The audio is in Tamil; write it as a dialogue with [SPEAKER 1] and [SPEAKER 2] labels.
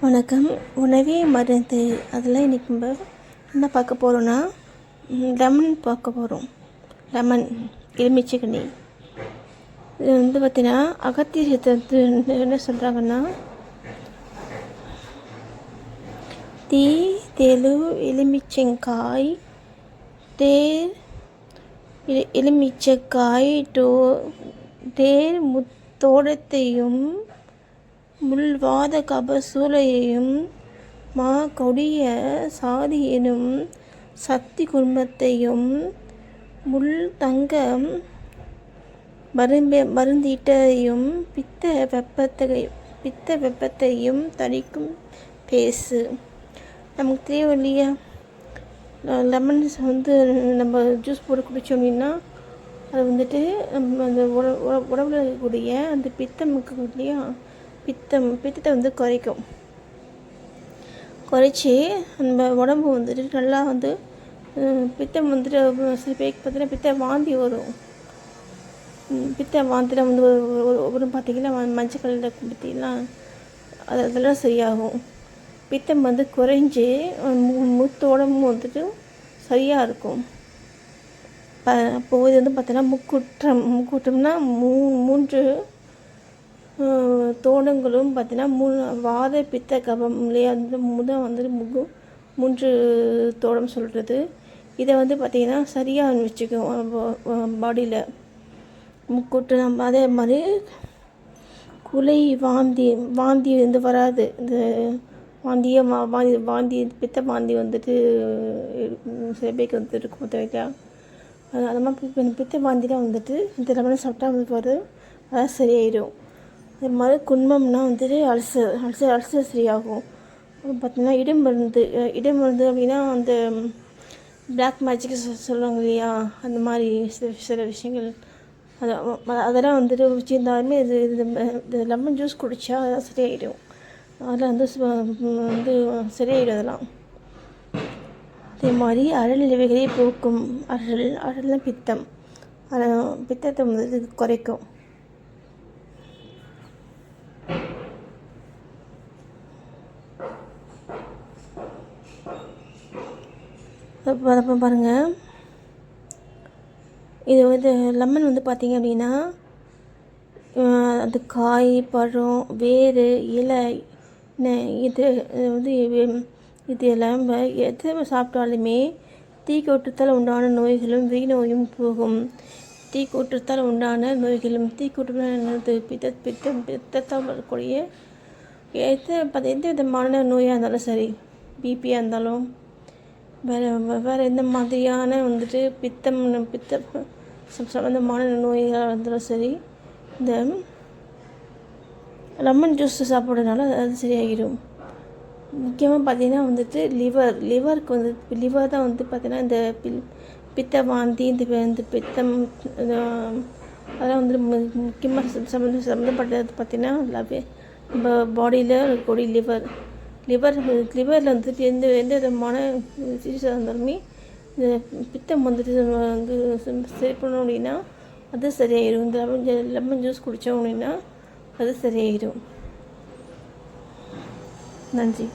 [SPEAKER 1] வணக்கம். உணவே மருந்து. அதில் இன்றைக்கி நம்ம என்ன பார்க்க போகிறோன்னா லெமன் பார்க்க போகிறோம் லெமன் எலுமிச்சைக்கனி. இது வந்து பார்த்தீங்கன்னா அகத்திய சித்தத்து என்ன சொல்கிறாங்கன்னா தீ தெலு எலுமிச்சங்காய் தேர் எலு- எலுமிச்சக்காய் டோ தேர் முத்தோடத்தையும் முள்வாத கபசூலையையும் மா கொடிய சாதி எனும் சக்தி குடும்பத்தையும் முள் தங்க மரும்பே மருந்தீட்டையும் பித்த வெப்பத்தை பித்த வெப்பத்தையும் தணிக்கும் பேசு. நமக்கு தெரியும் இல்லையா? லெமன் வந்து நம்ம ஜூஸ் போட்டு குடித்தோம் அப்படின்னா அது வந்துட்டு நம்ம அந்த உட உட- உடம்புல இருக்கக்கூடிய அந்த பித்தம் இருக்கு இல்லையா? பித்தம் பித்தத்தை வந்து குறைக்கும். குறைச்சி நம்ம உடம்பு வந்துட்டு நல்லா வந்து பித்தம் வந்துட்டு சில பேருக்கு பார்த்தீங்கன்னா பித்த வாந்தி வரும். பித்த வாந்தியில் வந்து ஒரு ஒரு ஒரு பார்த்திங்கன்னா மஞ்சள் கலரில் பார்த்தீங்கன்னா அது அதெல்லாம் சரியாகும். பித்தம் வந்து குறைஞ்சி மு- உடம்பும் வந்துட்டு சரியாக இருக்கும். ப அப்போ இது வந்து பார்த்தீங்கன்னா முக்குற்றம் முக்குற்றம்னா மூ மூன்று தோடங்களும் பார்த்தீங்கன்னா மு வாத பித்த கபம் இல்லையா அந்த முதல் வந்துட்டு முகு மூன்று தோடம் சொல்கிறது இதை வந்து பார்த்திங்கன்னா சரியாக வச்சுக்கும் பாடியில் முக்கூட்டு நம்ம அதே மாதிரி குலை வாந்தி வாந்தி வந்து வராது. இந்த வாந்தியே வா வாந்தி வாந்தி பித்த வாந்தி வந்துட்டு இருக்கும். சில பேருக்கு வந்துட்டு இருக்கும் தேவைக்கா அது அது மாதிரி பித்த வாந்திலாம் வந்துட்டு இந்த லெமனை சாப்பிட்டா வந்து வருது அதான் சரியாயிடும் இது மாதிரி குன்மம்னா வந்துட்டு அல்சர் அல்சர் அல்சர் சரியாகும் அப்புறம் பார்த்தீங்கன்னா இடுமருந்து இடம் மருந்து அப்படின்னா அந்த பிளாக் மேஜிக் சொல்லுவாங்க இல்லையா? அந்த மாதிரி சில சில விஷயங்கள். அது அதெல்லாம் வந்துட்டு வச்சுருந்தாலுமே இது இது இந்த லெமன் ஜூஸ் குடித்தா அதெல்லாம் சரியாயிடும். அதெல்லாம் வந்து வந்து சரியாயிடும் அதெல்லாம். அதே மாதிரி அழல் இவைகளை போக்கும். அழல் அழல்னா பித்தம். அதை பித்தத்தை வந்து குறைக்கும். பாருங்கள் இது வந்து லெமன் வந்து பார்த்திங்க அப்படின்னா அது அந்த காய் பழம் வேர் இலை இது வந்து இது எல்லாம் எது சாப்பிட்டாலுமே தீக்கோட்டத்தால் உண்டான நோய்களும் வீ நோயும் போகும். தீக்கோட்டத்தால் உண்டான நோய்களும் தீ என்னது பித்த பித்தம் பித்தத்தால் வரக்கூடிய எது பத- எந்த விதமான நோயாக இருந்தாலும் சரி பிபியாக இருந்தாலும் வேறு வேறு எந்த மாதிரியான வந்துட்டு பித்தம் பித்த சம்- சம்பந்தமான நோய்களாக இருந்தாலும் சரி இந்த லெமன் ஜூஸ் சாப்பிட்றதுனால அது- சரியாகிடும். முக்கியமாக பார்த்தீங்கன்னா வந்துட்டு லிவர் லிவருக்கு வந்து லிவர் தான் வந்து பார்த்தீங்கன்னா இந்த பில் பித்த வாந்தி இந்த இந்த பித்தம் அதெல்லாம் வந்து முக்கியமாக சம்மந்த சம்மந்தப்பட்டது பார்த்தீங்கன்னா பாடியில் இருக்கக்கூடிய லிவர் லிவர் லிவரில் வந்துட்டு எந்த எந்த விதமான சிகிச்சை இருந்தாலுமே இந்த பித்தம் வந்துட்டு நம்ம வந்து சரி பண்ணோம் அப்படின்னா அது சரியாயிடும் இந்த லெமன் லெமன் ஜூஸ் குடித்தோம் அப்படின்னா அது சரியாயிடும் நன்றி.